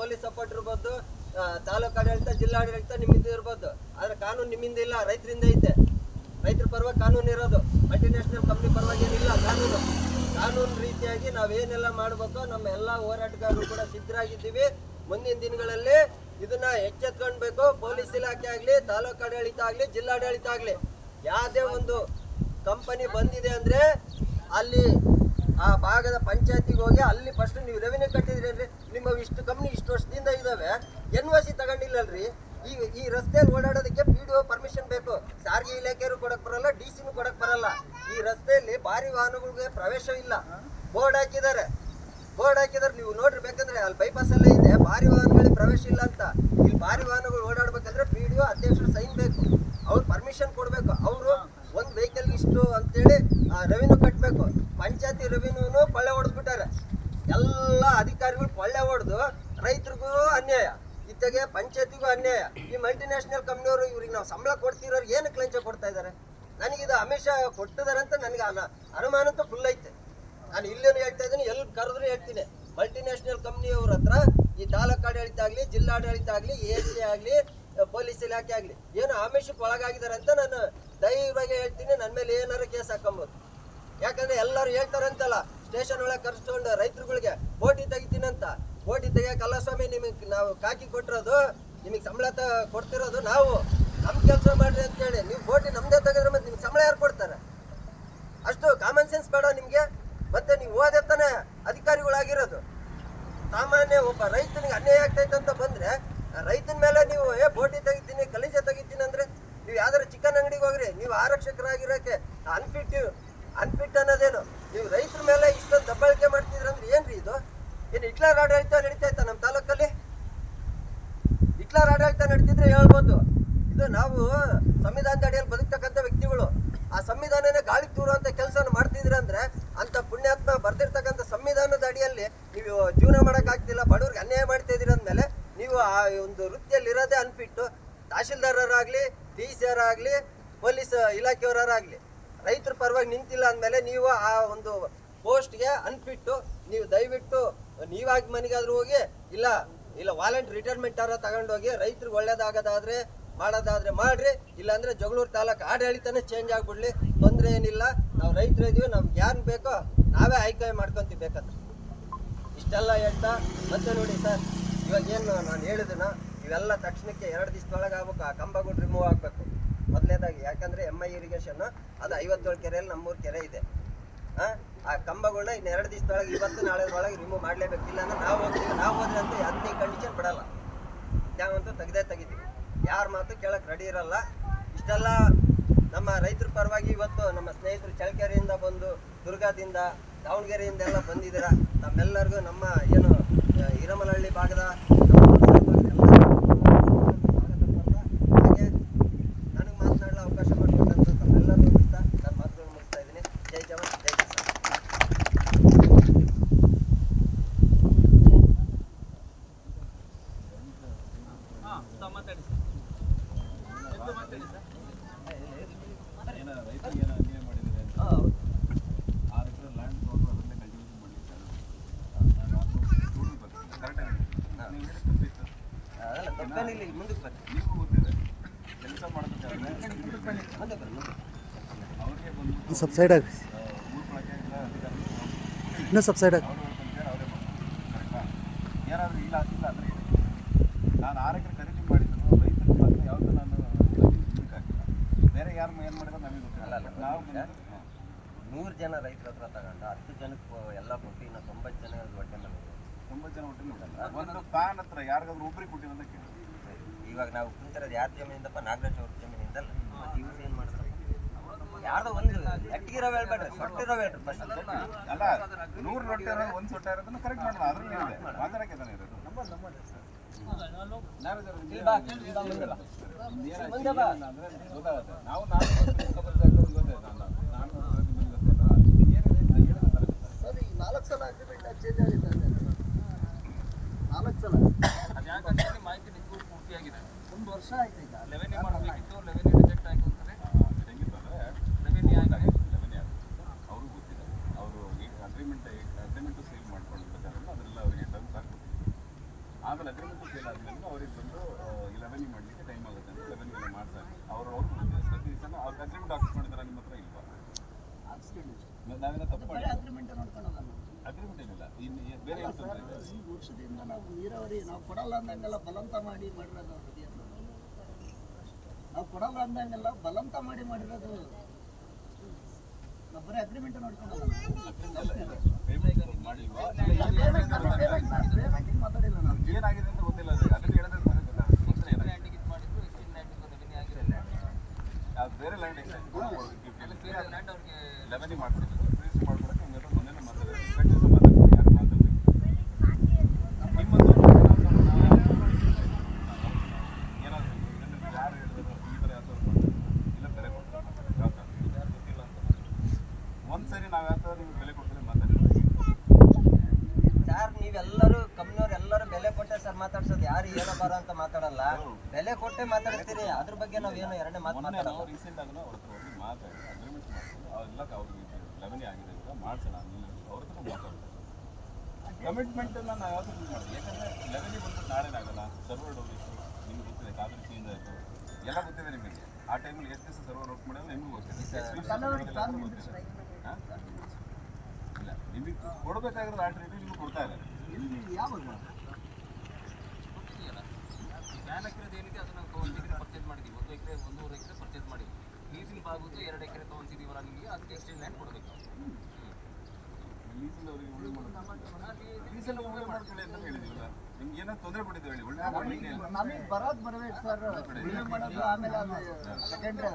Police support ಇರ್ಬೋದು ತಾಲೂಕು ಆಡಳಿತ ಜಿಲ್ಲಾಡಳಿತ ನಿಮ್ಮಿಂದ ಇರ್ಬೋದು. ಆದ್ರೆ ಕಾನೂನು ನಿಮ್ಮಿಂದ ಇಲ್ಲ, ರೈತರಿಂದ ಐತೆ. ರೈತರ ಪರವಾಗಿ ಕಾನೂನು ಇರೋದು. ಮಲ್ಟಿನ್ಯಾಷನಲ್ ಕಂಪ್ನಿ ಪರವಾಗಿ ಏನಿಲ್ಲ, ಕಾನೂನು. ಕಾನೂನು ರೀತಿಯಾಗಿ ನಾವೇನೆಲ್ಲ ಮಾಡಬೇಕು, ನಮ್ಮ ಎಲ್ಲ ಹೋರಾಟಗಾರರು ಕೂಡ ಸಿದ್ಧರಾಗಿದ್ದೀವಿ. ಮುಂದಿನ ದಿನಗಳಲ್ಲಿ ಇದನ್ನ ಎಚ್ಚೆತ್ಕೊಳ್ಬೇಕು. ಪೊಲೀಸ್ ಇಲಾಖೆ ಆಗಲಿ, ತಾಲೂಕು ಆಡಳಿತ ಆಗಲಿ ಜಿಲ್ಲಾಡಳಿತ ಆಗಲಿ. ಯಾವುದೇ ಒಂದು ಕಂಪನಿ ಬಂದಿದೆ ಅಂದ್ರೆ ಅಲ್ಲಿ ಆ ಭಾಗದ ಪಂಚಾಯತಿಗೆ ಹೋಗಿ ಅಲ್ಲಿ ಫಸ್ಟ್ ನೀವು ರೆವಿನ್ಯೂ ಕಟ್ಟಿದ್ರಿ ನಿಮ್ಮ ಇಷ್ಟು ಕಂಪ್ನಿ ಇಷ್ಟು ವರ್ಷದಿಂದ ಇದಾವೆ. ಎನ್ ಸಿ ತಗೊಂಡಿಲ್ಲಲ್ರಿ. ಈ ಈ ರಸ್ತೆಯಲ್ಲಿ ಓಡಾಡೋದಕ್ಕೆ ಪಿ ಡಿ ಒ ಪರ್ಮಿಷನ್ ಬೇಕು. ಸಾರಿಗೆ ಇಲಾಖೆಯವರು ಕೊಡಕ್ ಬರಲ್ಲ, ಡಿ ಸಿನೂ ಕೊಡಕ್ ಬರಲ್ಲ. ಈ ರಸ್ತೆಯಲ್ಲಿ ಭಾರಿ ವಾಹನಗಳಿಗೆ ಪ್ರವೇಶ ಇಲ್ಲ. ಬೋರ್ಡ್ ಹಾಕಿದ್ದಾರೆ. ಬೋರ್ಡ್ ಹಾಕಿದ್ರೆ ನೀವು ನೋಡ್ರಿ ಬೇಕಂದ್ರೆ ಅಲ್ಲಿ ಬೈಪಾಸ್ ಅಲ್ಲೇ ಇದೆ. ಭಾರಿ ವಾಹನಗಳಿಗೆ ಪ್ರವೇಶ ಇಲ್ಲ ಅಂತ. ಇಲ್ಲಿ ಭಾರಿ ವಾಹನಗಳು ಓಡಾಡ್ಬೇಕಂದ್ರೆ ಪಿ ಡಿ ಒ ಅಧ್ಯಕ್ಷರು ಸೈನ್ ಬೇಕು. ಅವ್ರು ಪರ್ಮಿಷನ್ ಕೊಡಬೇಕು. ಅವರು ಒಂದು ವೆಹಿಕಲ್ ಇಷ್ಟು ಅಂತೇಳಿ ರೆವಿನ್ಯೂ ಕಟ್ಟಬೇಕು ಪಂಚಾಯತಿ ರೆವಿನ್ಯೂನು ಕೊಳ್ಳೆ ಹೊಡೆದ್ಬಿಟ್ಟಾರೆ. ಎಲ್ಲ ಅಧಿಕಾರಿಗಳು ಕೊಳ್ಳೆ ಹೊಡೆದು ರೈತರಿಗೂ ಅನ್ಯಾಯ. ಇತ್ತಗೆ ಪಂಚಾಯತಿಗೂ ಅನ್ಯಾಯ. ಈ ಮಲ್ಟಿನ್ಯಾಷನಲ್ ಕಂಪ್ನಿಯವರು ಇವ್ರಿಗೆ ನಾವು ಸಂಬಳ ಕೊಡ್ತಿರೋರು ಏನಕ್ಕೆ ಲಂಚ ಕೊಡ್ತಾ ಇದ್ದಾರೆ ನನಗಿದು ಅಮಿಷ ಕೊಟ್ಟಿದ್ದಾರೆ ಅಂತ ನನಗೆ ಅನ, ಅನುಮಾನ ಅಂತ ಫುಲ್ ಐತೆ. ನಾನು ಇಲ್ಲೇನು ಹೇಳ್ತಾ ಇದ್ದೀನಿ, ಎಲ್ಲಿ ಕರೆದ್ರು ಹೇಳ್ತೀನಿ. ಮಲ್ಟಿನ್ಯಾಷನಲ್ ಕಂಪ್ನಿಯವ್ರ ಹತ್ರ ಈ ತಾಲೂಕು ಆಡಳಿತ ಆಗಲಿ, ಜಿಲ್ಲಾಡಳಿತ ಆಗಲಿ ಎ ಸಿ ಆಗಲಿ, ಪೊಲೀಸ್ ಇಲಾಖೆ ಆಗಲಿ, ಏನು ಆಮಿಷಕ್ಕೆ ಒಳಗಾಗಿದ್ದಾರೆ ಅಂತ ನಾನು ದಯವಾಗಿ ಹೇಳ್ತೀನಿ. ನನ್ನ ಮೇಲೆ ಏನಾರು ಕೇಸ್ ಹಾಕೊಂಬೋದು ಯಾಕಂದರೆ ಎಲ್ಲರೂ ಹೇಳ್ತಾರಂತಲ್ಲ ಸ್ಟೇಷನ್ ಒಳಗೆ ಕರ್ಸ್ಕೊಂಡು ರೈತರುಗಳಿಗೆ ಬೋಟಿ ತೆಗಿತೀನಂತ. ಬೋಟಿ ತೆಗಿಯ ಕಲ್ಲಸ್ವಾಮಿ ನಿಮಗೆ ನಾವು ಕಾಕಿ ಕೊಟ್ಟಿರೋದು, ನಿಮಗೆ ಸಂಬಳ ತ ಕೊಡ್ತಿರೋದು ನಾವು. ನಮ್ಮ ಕೆಲಸ ಮಾಡ್ರಿ ಅಂತೇಳಿ ನೀವು ಬೋಟಿ ನಮ್ಮದೇ ತೆಗೆದ್ರೆ ಮತ್ತೆ ನಿಮ್ಗೆ ಸಂಬಳ ಯಾರು ಕೊಡ್ತಾರೆ? ಅಷ್ಟು ಕಾಮನ್ ಸೆನ್ಸ್ ಬೇಡ ನಿಮಗೆ. ಮತ್ತೆ ನೀವು ಓದೇ ತಾನೇ ಅಧಿಕಾರಿಗಳಾಗಿರೋದು. ಸಾಮಾನ್ಯ ಒಬ್ಬ ರೈತನಿಗೆ ಅನ್ಯಾಯ ಆಗ್ತೈತೆ ಅಂತ ಬಂದ್ರೆ, ರೈತನ ಮೇಲೆ ನೀವು, ಏ, ಬೋಟಿ ತೆಗಿತೀನಿ, ಕಲಿಜ ತೆಗಿತೀನಿ ಅಂದ್ರೆ ನೀವು ಯಾವ್ದಾರು ಚಿಕನ್ ಅಂಗಡಿಗೆ ಹೋಗ್ರಿ. ನೀವು ಆರಕ್ಷಕರಾಗಿರೋಕೆ ಅನ್ಫಿಟ್ ಅನ್ಫಿಟ್ ಅನ್ನೋದೇನು. ನೀವು ರೈತರ ಮೇಲೆ ಇಷ್ಟೊಂದು ದಬ್ಬಾಳಿಕೆ ಮಾಡ್ತಿದ್ರ ಅಂದ್ರೆ ಏನ್ರಿ ಇದು ಏನು ಹಿಟ್ಲರ್ ಆಡಳಿತ ನಡೀತಾ ನಮ್ಮ ತಾಲೂಕಲ್ಲಿ. ಹಿಟ್ಲರ್ ಆಡಳಿತ ನಡೀತಿದ್ರೆ ಹೇಳ್ಬೋದು. ಇದು ನಾವು ಸಂವಿಧಾನದ ಅಡಿಯಲ್ಲಿ ಬದುಕ್ತಕ್ಕಂಥ ವ್ಯಕ್ತಿಗಳು. ಆ ಸಂವಿಧಾನನೇ ಗಾಳಿ ತೂರುವಂತ ಕೆಲಸ ಮಾಡ್ತಿದ್ರೆ ಅಂದ್ರೆ ಅಂತ ಪುಣ್ಯಾತ್ಮ ಬರ್ದಿರ್ತಕ್ಕಂಥ ಸಂವಿಧಾನದ ಅಡಿಯಲ್ಲಿ ನೀವು ಜೀವನ ಮಾಡೋಕ್ಕಾಗ್ತಿಲ್ಲ, ಬಡವ್ರಿಗೆ ಅನ್ಯಾಯ ಮಾಡ್ತಾ ಇದೀರ ಅಂದಮೇಲೆ ನೀವು ಆ ಒಂದು ವೃತ್ತಿಯಲ್ಲಿ ಇರೋದೇ ಅನ್ಬಿಟ್ಟು ತಹಶೀಲ್ದಾರರಾಗಲಿ, ಡಿ ಸಿ ಆಗಲಿ, ಪೊಲೀಸ್ ಇಲಾಖೆಯವರಾಗ್ಲಿ ರೈತರ ಪರವಾಗಿ ನಿಂತಿಲ್ಲ ಅಂದಮೇಲೆ ನೀವು ಆ ಒಂದು ಪೋಸ್ಟ್ಗೆ ಅನ್ಫಿಟ್ಟು ನೀವು ದಯವಿಟ್ಟು ನೀವಾಗಿ ಮನೆಗಾದ್ರೂ ಹೋಗಿ, ಇಲ್ಲ ಇಲ್ಲ, ವಾಲಂಟ್ ರಿಟೈರ್ಮೆಂಟ್ ಆರ ತಗೊಂಡೋಗಿ ರೈತರಿಗೆ ಒಳ್ಳೇದಾಗೋದಾದ್ರೆ, ಮಾಡೋದಾದ್ರೆ ಮಾಡ್ರಿ, ಇಲ್ಲಾಂದ್ರೆ ಜಗಳೂರು ತಾಲೂಕು ಆಡಳಿತನೇ ಚೇಂಜ್ ಆಗ್ಬಿಡ್ಲಿ, ತೊಂದರೆ ಏನಿಲ್ಲ, ನಾವು ರೈತರು ಇದೀವಿ ನಮ್ಗೆ ಯಾರು ಬೇಕೋ ನಾವೇ ಆಯ್ಕೆ ಮಾಡ್ಕೊಂತೀವಿ ಬೇಕಂದ್ರೆ. ಇಷ್ಟೆಲ್ಲ ಹೇಳ್ತಾ, ಮತ್ತೆ ನೋಡಿ ಸರ್ ಇವಾಗ ಏನು ನಾನು ಹೇಳಿದನ, ಇವೆಲ್ಲ ತಕ್ಷಣಕ್ಕೆ ಎರಡು ದಿವಸದೊಳಗೆ ಆಗ್ಬೇಕು, ಆ ಕಂಬಗಳು ರಿಮೂವ್ ಆಗಬೇಕು. ಮೊದಲನೇದಾಗಿ ಯಾಕಂದ್ರೆ ಎಂ ಐ ಇರಿಗೇಷನ್ ಅದು ಐವತ್ತೇಳು ಕೆರೆಯಲ್ಲಿ ನಮ್ಮೂರು ಕೆರೆ ಇದೆ. ಆ, ಕಂಬಗಳನ್ನ ಇನ್ನು ಎರಡು ದಿವಸದೊಳಗೆ ಇವತ್ತು ನಾಳೆ ಒಳಗೆ ರಿಮೂವ್ ಮಾಡಲೇಬೇಕು. ಇಲ್ಲಾಂದ್ರೆ ನಾವು ಹೋಗ್ತೀವಿ ನಾವು ಹೋದ್ರೆ ಅಂತ ಅದನ್ನೇ ಕಂಡೀಷನ್ ಬಿಡಲ್ಲ. ನಾವಂತೂ ತೆಗ್ದೇ ತೆಗಿತೀವಿ. ಯಾರ ಮಾತು ಕೇಳಕ್ಕೆ ರೆಡಿ ಇರಲ್ಲ. ಇಷ್ಟೆಲ್ಲ ನಮ್ಮ ರೈತರ ಪರವಾಗಿ ಇವತ್ತು ನಮ್ಮ ಸ್ನೇಹಿತರು ಚಳಕೆರೆಯಿಂದ ಬಂದು ದುರ್ಗಾದಿಂದ ದಾವಣಗೆರೆಯಿಂದ ಎಲ್ಲ ಬಂದಿದ್ದೀರಾ. ನಮ್ಮೆಲ್ಲರಿಗೂ ನಮ್ಮ ಏನು ಹಿರಮಲಹಳ್ಳಿ ಭಾಗದ ನಮ್ಮ ಹಾಗೆ ನನಗೆ ಮಾತನಾಡಲು ಅವಕಾಶ ಮಾಡಿಕೊಟ್ಟಂತ ತಮ್ಮೆಲ್ಲರಿಗೂ ಅಂತ ನಾನು ಮಾತುಗಳನ್ನು ಮುಗಿಸ್ತಾ ಇದ್ದೀನಿ ಜೈ ಜವಾನ್ ಜೈ ಕಿಸಾನ್ ಏನೋ ರೈತರಿಗೆ ಏನೋ ಅನ್ಯಾಯ ಮಾಡಿದ್ದಾರೆ ಅಂತ ಹೌದು. ಆರು ಎಕರೆ ಲ್ಯಾಂಡ್ ತೊಗೊಂಡು ಅದನ್ನೇ ಕಲ್ಟಿವೇಷನ್ ಮಾಡಲಿಕ್ಕೆ ಕರೆಕ್ಟಾಗಿ ನೀವು ಹೇಳಿದ ತಪ್ಪಿತ್ತು ಮುಂದಕ್ಕೆ ನಿಮಗೂ ಗೊತ್ತಿದೆ ಕೆಲಸ ಮಾಡಬೇಕಾದ್ರೆ ಮುಂದೆ ಅವ್ರಿಗೆ ಬಂದು ಆಗಿ ಇಲ್ಲ ಅಧಿಕಾರಿಗಳು ಇನ್ನೂ ಸಬ್ಸೈಡ್ ಆಗಿ ಏನಾದರೂ ಇಲ್ಲ ಅಂದರೆ ನಾನು ಆರೋಗ್ಯ ಖರೀದಿ ಮಾಡಿದ್ರು ರೈತರು ಮಾತ್ರ ಯಾವುದು ನಾನು ಹಾಕಿಲ್ಲ ಬೇರೆ ಯಾರು ಏನು ಮಾಡಿದ್ರು ನಮಗೆ ಗೊತ್ತಿಲ್ಲ. ನಾವು ನೂರು ಜನ ರೈತರ ಹತ್ರ ತಗೊಂಡು ಹತ್ತು ಜನಕ್ಕೆ ಎಲ್ಲ ಕೊಟ್ಟು ಇನ್ನು ತೊಂಬತ್ತು ಜನ ಹೊಟ್ಟೆ ಮೇಲೆ. ತೊಂಬತ್ತು ಜನ ಹೊಟ್ಟೆ ಒಂದು ಫ್ಯಾನ್ ಹತ್ರ ಯಾರಿಗಾದ್ರೂ ಒಬ್ರಿಗೆ ಕೊಟ್ಟಿರೋದಕ್ಕೆ ಕೇಳಿ. ಇವಾಗ ನಾವು ಕುಂತಿರೋದು ಯಾರ ಜಮೀನಿಂದಪ್ಪ? ನಾಗರಾಜ್ ಅವ್ರ ಜಮೀನಿಂದಲ್ಲ. ಮತ್ತೆ ಇವ್ರು ಏನು ಮಾಡ್ತಾರೆ? ಯಾರ್ದೋ ಒಂದು ಗಟ್ಟಿಗಿರೋ ಹೇಳ್ಬೇಡ್ರಿ ಸೊಟ್ಟಿರೋ ಹೇಳ್ರಿ ಫಸ್ಟ್ ಅಲ್ಲ ನೂರು ರೊಟ್ಟಿ ಇರೋದು ಒಂದು ಸೊಟ್ಟ ಇರೋದನ್ನ ಕರೆಕ್ಟ್ ಮಾಡೋಣ ಅದ್ರಲ್ಲಿ ಏನಿದೆ ಮಾತಾಡಕ್ಕೆ ತಾನೇ ಇರೋದು ನಾವು ನಾಲ್ಕು ಸಲ ಅಗ್ರಿಮೆಂಟ್ ಚೇಂಜ್ ಆಗಿದೆ ನಾಲ್ಕು ಸಲ ಅದು ಯಾಕಂದ್ರೆ ಮಾಹಿತಿ ನಿಮಗೂ ಪೂರ್ತಿಯಾಗಿದೆ ಒಂದು ವರ್ಷ ಆಯ್ತು ಈಗ. ರೆವೆನ್ಯೂ ಮಾಡಬೇಕಿತ್ತು ರೆವೆನ್ಯೂ ರಿಜೆಕ್ಟ್ ಆಯ್ತು ಅಂತಾರೆ. ಹೆಂಗಿತ್ತು ಅಂದ್ರೆ ರೆವೆನ್ಯೂ ಆಗಿದೆ ಲೆವೆನ್ ಅವರು ಗೊತ್ತಿಲ್ಲ ಅವರು ಅಗ್ರಿಮೆಂಟ್ ಅಗ್ರಿಮೆಂಟ್ ಸೀಲ್ ಅದರೆಲ್ಲ ಅವರಿಗೆ ಟರ್ಮ್ಸ್ ಆಮೇಲೆ ಅಗ್ರಿಮೆಂಟ್ ಆದ್ಮೇಲೆ ಅವ್ರಿಗೆ ಬಂದು ಲೆವೆನಿ ಮಾಡಲಿಕ್ಕೆ ಟೈಮ್ ಆಗುತ್ತೆ ಅಂತ ಲೆವೆನಿ ಎಲ್ಲ ಮಾಡ್ತಾರೆ. ಅವರು ಪ್ರತಿ ಸಲ ಅಗ್ರಿಮೆಂಟ್ ನಿಮ್ಮ ಹತ್ರ ಇಲ್ವಾ? ನಾವೇನೋ ತಪ್ಪು ಮಾಡಿ ಅಗ್ರಿಮೆಂಟ್ ಅಗ್ರಿಮೆಂಟ್ ಏನಿಲ್ಲ. ಇನ್ನು ಬೇರೆ ಈ ವರ್ಷದಿಂದ ನಾವು ನೀರಾವರಿ ನಾವು ಕೊಡಲ್ಲ ಅಂದಂಗೆಲ್ಲ ಬಲಂತ ಮಾಡಿ ಮಾಡಿರೋದು? ನಾವು ಕೊಡಲ್ಲ ಅಂದಂಗೆಲ್ಲ ಬಲವಂತ ಮಾಡಿ ಮಾಡಿರೋದು ನಾವು ಬರೀ ಅಗ್ರಿಮೆಂಟ್ ನೋಡ್ಕೊಂಡು ಮಾತಾಡಿಲ್ಲ ನಾನು ಏನಾಗಿದೆ ಅಂತ ಗೊತ್ತಿಲ್ಲ ಅದು ಅದನ್ನ ಹೇಳಿದ್ರೆ ಬೇರೆ ಲ್ಯಾಂಡ್ ಲೆವೆನಿ ಮಾಡ್ತಿದ್ರು ರಿಜಿಸ್ಟರ್ ಮಾಡ್ಕೊಡಕ್ಕೆ ಮೊನ್ನೆ ಮಾತಾಡಿದ್ರೆ ಕಂಟಿನ್ಯೂ ಮಾತಾಡ್ತೀನಿ ಯಾರು ಮಾತಾಡ್ಬೇಕು ನಿಮ್ಮದು ಏನಾದ್ರು ಇದನ್ನ ಯಾರು ಹೇಳಿದ್ರು ಈ ಥರ ಯಾವ ಥರ ಮಾಡ್ತಾರೆ? ಇಲ್ಲ ಬೆಲೆ ಕೊಡ್ತಾರೆ ಯಾವ ಥರ ಯಾರು ಗೊತ್ತಿಲ್ಲ ಅಂತ ಒಂದ್ಸರಿ ನಾವು ಯಾವ ಥರ ನಿಮ್ಗೆ ಬೆಲೆ ಕೊಡ್ತಾರೆ ಮಾತಾಡಿದ್ರೆ ಸರ್ ನೀವೆಲ್ಲರೂ ಕಂಪ್ನಿಯವ್ರು ಎಲ್ಲರೂ ಬೆಲೆ ಕೊಟ್ಟೆ ಸರ್ ಮಾತಾಡ್ಸೋದು ಯಾರು ಏನೋ ಬಾರ ಅಂತ ಮಾತಾಡಲ್ಲ. ಬೆಲೆ ಕೊಟ್ಟೆ ಮಾತಾಡ್ತೀರಿ ಅದ್ರ ಬಗ್ಗೆ ನಾವೇನು ಎರಡನೇ ಮಾತು ಮಾತಾಡಲ್ಲ. ರೀಸೆಂಟ್ ಆಗಿ ಅವ್ರ ಹತ್ರ ಹೋಗಿ ಮಾತಾಡಿ ಅಗ್ರಿಮೆಂಟ್ ಮಾಡ್ಕೊಂಡು ಅವೆಲ್ಲ ಅವ್ರಿಗೆ ಲೆವೆನಿ ಆಗಿದೆ ಅಂತ ಮಾಡ್ಸೋಣ ನೀನು ಅವ್ರ ಹತ್ರ ಮಾತಾಡ್ತಾರೆ ಕಮಿಟ್ಮೆಂಟನ್ನು ನಾವು ಯಾವತ್ತೂ ಯೂಸ್ ಮಾಡಿದ್ವಿ ಯಾಕಂದರೆ ಲೆವೆನಿ ಬಂದು ನಾಳೆ ಆಗಲ್ಲ? ಸರ್ವರ್ ಡೊನೇಷನ್ ನಿಮ್ಗೆ ಗೊತ್ತಿದೆ ಕಾವೇರಿ ಚೇಂಜ್ ಆಯಿತು. ಎಲ್ಲ ಗೊತ್ತಿದೆ ನಿಮಗೆ. ಆ ಟೈಮಲ್ಲಿ ಎಷ್ಟು ದಿವಸ ಸರ್ವರ್ ವರ್ಕ್ ಮಾಡಿದ್ರೆ ನಿಮಗೂ ಗೊತ್ತಿದೆ? ಇಲ್ಲ ನಿಮಗೆ ಕೊಡಬೇಕಾಗಿರೋದು ಆಲ್ರೆಡಿ ನಿಮ್ಗೆ ಕೊಡ್ತಾ ಇದ್ದಾರೆ. ಯಾವಾಗ? ಈ ಫ್ಯಾನ್ ಹಾಕಿರೋದು ಏನಿದೆ ಅದನ್ನ ನಾವು ಒಂದು ಎಕರೆ ಪರ್ಚೇಸ್ ಮಾಡಿದ್ದೀವಿ. ಒಂದು ಎಕರೆ ಒಂದೂವರೆ ಎಕರೆ ಪರ್ಚೇಸ್ ಮಾಡಿದ್ವಿ ಲೀಸಿನ ಭಾಗದ್ದು ಎರಡು ಎಕರೆ ತೊಗೊಂತಿದ್ದೀವಲ್ಲ ನಿಮಗೆ ಅದಕ್ಕೆ ಎಕ್ಸ್ಟೆಂಡ್ ಲ್ಯಾಂಡ್ ಕೊಡಬೇಕು ತೊಂದರೆ ನಮಗೆ ಬರೋದು ಬರ್ಬೇಕು ಸರ್. ಆಮೇಲೆ ಅದು ಸೆಕೆಂಡ್ರಿ